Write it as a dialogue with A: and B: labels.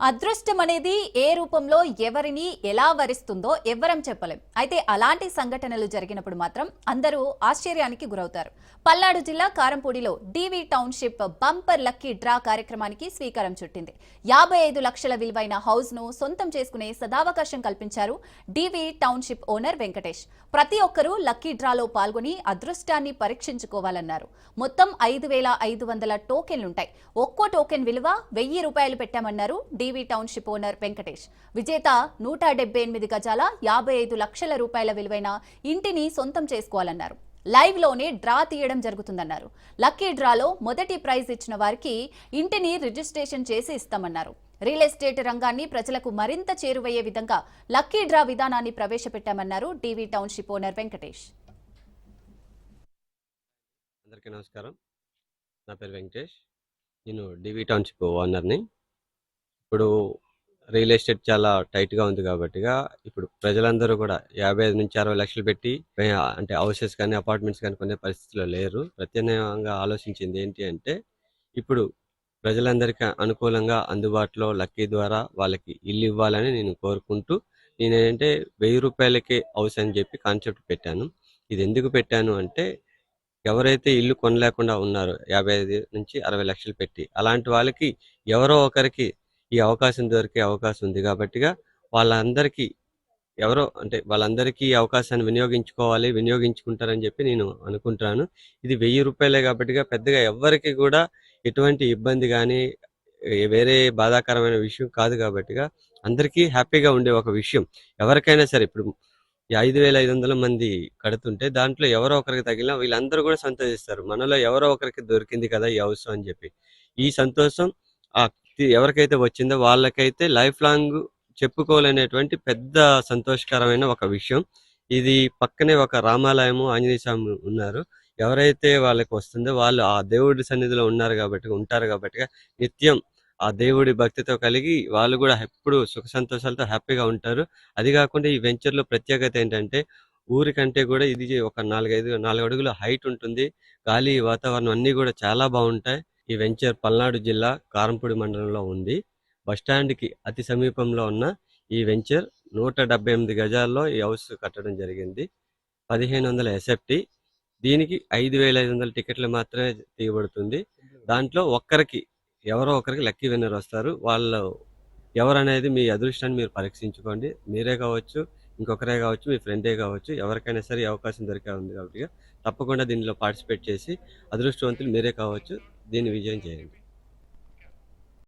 A: అదృష్టం అనేది ఏ రూపంలో ఎవరిని ఎలా వరిస్తుందో ఎవ్వరం చెప్పలేం. అయితే అలాంటి సంఘటనలు జరిగినప్పుడు మాత్రం అందరూ ఆశ్చర్యానికి గురవుతారు. పల్నాడు జిల్లా కారంపూడిలో DV township bumper lucky draw కార్యక్రమానికి స్వీకారం చుట్టింది. యాభై ఐదు లక్షల విలువైన హౌస్ను సొంతం చేసుకునే సదావకాశం కల్పించారు డీవీ టౌన్షిప్ ఓనర్ వెంకటేష్. ప్రతి ఒక్కరూ లక్కీ డ్రాలో పాల్గొని అదృష్టాన్ని పరీక్షించుకోవాలన్నారు. మొత్తం ఐదు వేల ఐదు వందల టోకెన్లుంటాయి. ఒక్కో టోకెన్ విలువ వెయ్యి రూపాయలు పెట్టామన్నారు డీవీ టౌన్షిప్ ఓనర్ వెంకటేష్. విజేత నూట డెబ్బై ఎనిమిది గజాల యాభై ఐదు లక్షల రూపాయల విలువైన ఇంటిని సొంతం చేసుకోవాలన్నారు. లైవ్లోనే డ్రా తీయడం జరుగుతుందన్నారు. లక్కీ డ్రాలో మొదటి ప్రైజ్ ఇచ్చిన వారికి ఇంటిని రిజిస్ట్రేషన్ చేసి ఇస్తామన్నారు. రియల్ ఎస్టేట్ రంగాన్ని ప్రజలకు మరింత చేరువయ్యే విధంగా లక్కీ డ్రా విధానాన్ని ప్రవేశపెట్టామన్నారు డీవీ టౌన్షిప్ ఓనర్ వెంకటేష్.
B: అందరికీ నమస్కారం. నా పేరు వెంకటేష్. నేను డివి టౌన్షిప్ ఓనర్ని. ఇప్పుడు రియల్ ఎస్టేట్ చాలా టైట్గా ఉంది కాబట్టిగా ఇప్పుడు ప్రజలందరూ కూడా యాభై ఐదు నుంచి అరవై లక్షలు పెట్టి అంటే హౌసెస్ కానీ అపార్ట్మెంట్స్ కానీ కొనే పరిస్థితిలో లేరు. ప్రత్యామ్నాయంగా ఆలోచించింది ఏంటి అంటే ఇప్పుడు ప్రజలందరికీ అనుకూలంగా అందుబాటులో లక్కీ ద్వారా వాళ్ళకి ఇల్లు ఇవ్వాలని నేను కోరుకుంటూ నేను ఏంటంటే వెయ్యి రూపాయలకే హౌస్ అని చెప్పి కాన్సెప్ట్ పెట్టాను. ఇది ఎందుకు పెట్టాను అంటే ఎవరైతే ఇల్లు కొనలేకుండా ఉన్నారో యాభై ఐదు నుంచి అరవై లక్షలు పెట్టి అలాంటి వాళ్ళకి ఎవరో ఒకరికి ఈ అవకాశం దొరికే అవకాశం ఉంది. కాబట్టిగా వాళ్ళందరికీ ఎవరో అంటే వాళ్ళందరికీ ఈ అవకాశాన్ని వినియోగించుకోవాలి వినియోగించుకుంటారని చెప్పి నేను అనుకుంటున్నాను ఇది వెయ్యి రూపాయలే కాబట్టిగా పెద్దగా ఎవరికి కూడా ఎటువంటి ఇబ్బంది కానీ వేరే బాధాకరమైన విషయం కాదు కాబట్టిగా అందరికీ హ్యాపీగా ఉండే ఒక విషయం. ఎవరికైనా సరే ఇప్పుడు ఈ ఐదు వేల ఐదు వందల మంది కడుతుంటే దాంట్లో ఎవరో ఒకరికి తగిలిన వీళ్ళందరూ కూడా సంతోషిస్తారు. మనలో ఎవరో ఒకరికి దొరికింది కదా ఈ అవసరం అని చెప్పి. ఈ సంతోషం ఆ వ్యక్తి ఎవరికైతే వచ్చిందో వాళ్ళకైతే లైఫ్ లాంగ్ చెప్పుకోలేనటువంటి పెద్ద సంతోషకరమైన ఒక విషయం. ఇది పక్కనే ఒక రామాలయము ఆంజనేయ స్వామి ఉన్నారు. ఎవరైతే వాళ్ళకి వస్తుందో వాళ్ళు ఆ దేవుడి సన్నిధిలో ఉన్నారు కాబట్టి ఉంటారు కాబట్టి నిత్యం ఆ దేవుడి భక్తితో కలిగి వాళ్ళు కూడా ఎప్పుడు సుఖ సంతోషాలతో హ్యాపీగా ఉంటారు. అది కాకుండా ఈ వెంచర్లో ప్రత్యేకత ఏంటంటే ఊరికంటే కూడా ఇది ఒక నాలుగైదు నాలుగు అడుగుల హైట్ ఉంటుంది. గాలి వాతావరణం అన్నీ కూడా చాలా బాగుంటాయి. ఈ వెంచర్ పల్నాడు జిల్లా కారంపూడి మండలంలో ఉంది. బస్టాండ్కి అతి సమీపంలో ఉన్న ఈ వెంచర్ నూట డెబ్బై ఎనిమిది గజాల్లో ఈ హౌస్ కట్టడం జరిగింది. పదిహేను వందల ఎస్ఎఫ్టీ. దీనికి ఐదు వేల ఐదు వందల టికెట్లు మాత్రమే తీయబడుతుంది. దాంట్లో ఒక్కరికి ఎవరో ఒకరికి లక్కీ విన్నర్ వస్తారు. వాళ్ళు ఎవరనేది మీ అదృష్టాన్ని మీరు పరీక్షించుకోండి. మీరే కావచ్చు ఇంకొకరే కావచ్చు మీ ఫ్రెండే కావచ్చు ఎవరికైనా సరే అవకాశం దొరికే ఉంది కాబట్టి తప్పకుండా దీనిలో పార్టిసిపేట్ చేసి అదృష్టవంతులు మీరే కావచ్చు. దీన్ని విజయం చేయండి.